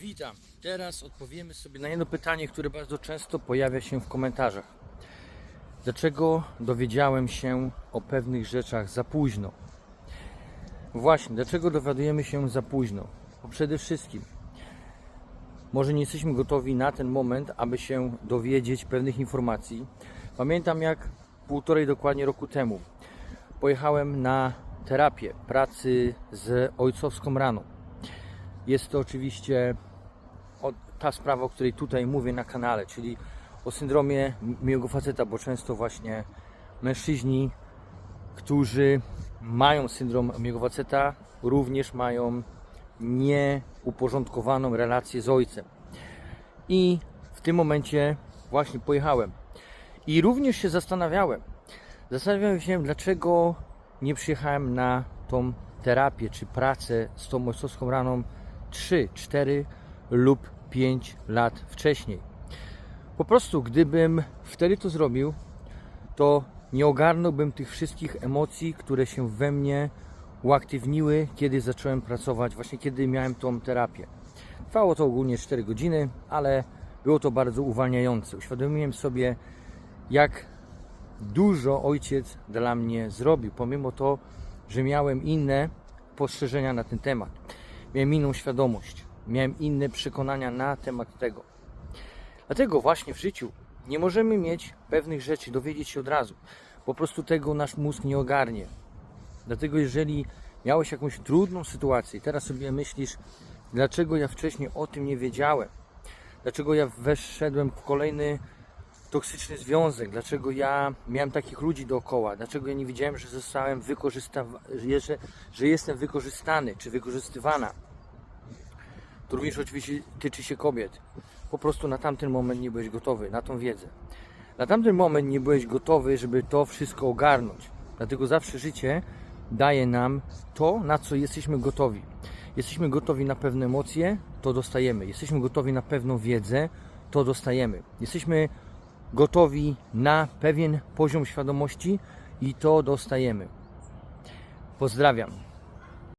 Witam. Teraz odpowiemy sobie na jedno pytanie, które bardzo często pojawia się w komentarzach. Dlaczego dowiedziałem się o pewnych rzeczach za późno? Właśnie, dlaczego dowiadujemy się za późno? Bo przede wszystkim, może nie jesteśmy gotowi na ten moment, aby się dowiedzieć pewnych informacji. Pamiętam jak półtorej dokładnie roku temu pojechałem na terapię pracy z ojcowską raną. Jest to oczywiście ta sprawa, o której tutaj mówię na kanale, czyli o syndromie miłego faceta, bo często właśnie mężczyźni, którzy mają syndrom miłego faceta, również mają nieuporządkowaną relację z ojcem. I w tym momencie właśnie pojechałem. I również się zastanawiałem. Zastanawiałem się, dlaczego nie przyjechałem na tą terapię czy pracę z tą ojcowską raną 3, 4 lub 5 lat wcześniej. Po prostu, gdybym wtedy to zrobił, to nie ogarnąłbym tych wszystkich emocji, które się we mnie uaktywniły, kiedy zacząłem pracować, właśnie kiedy miałem tą terapię. Trwało to ogólnie 4 godziny, ale było to bardzo uwalniające. Uświadomiłem sobie, jak dużo ojciec dla mnie zrobił, pomimo to, że miałem inne postrzeżenia na ten temat. Miałem inną świadomość, miałem inne przekonania na temat tego. Dlatego właśnie w życiu nie możemy mieć pewnych rzeczy, dowiedzieć się od razu. Po prostu tego nasz mózg nie ogarnie. Dlatego jeżeli miałeś jakąś trudną sytuację i teraz sobie myślisz, dlaczego ja wcześniej o tym nie wiedziałem, dlaczego ja weszedłem w kolejny toksyczny związek, dlaczego ja miałem takich ludzi dookoła, dlaczego ja nie wiedziałem, że zostałem wykorzystany, że, że jestem wykorzystany czy wykorzystywana. To również oczywiście tyczy się kobiet. Po prostu na tamten moment nie byłeś gotowy na tą wiedzę. Na tamten moment nie byłeś gotowy, żeby to wszystko ogarnąć. Dlatego zawsze życie daje nam to, na co jesteśmy gotowi. Jesteśmy gotowi na pewne emocje, to dostajemy. Jesteśmy gotowi na pewną wiedzę, to dostajemy. Jesteśmy gotowi na pewien poziom świadomości i to dostajemy. Pozdrawiam.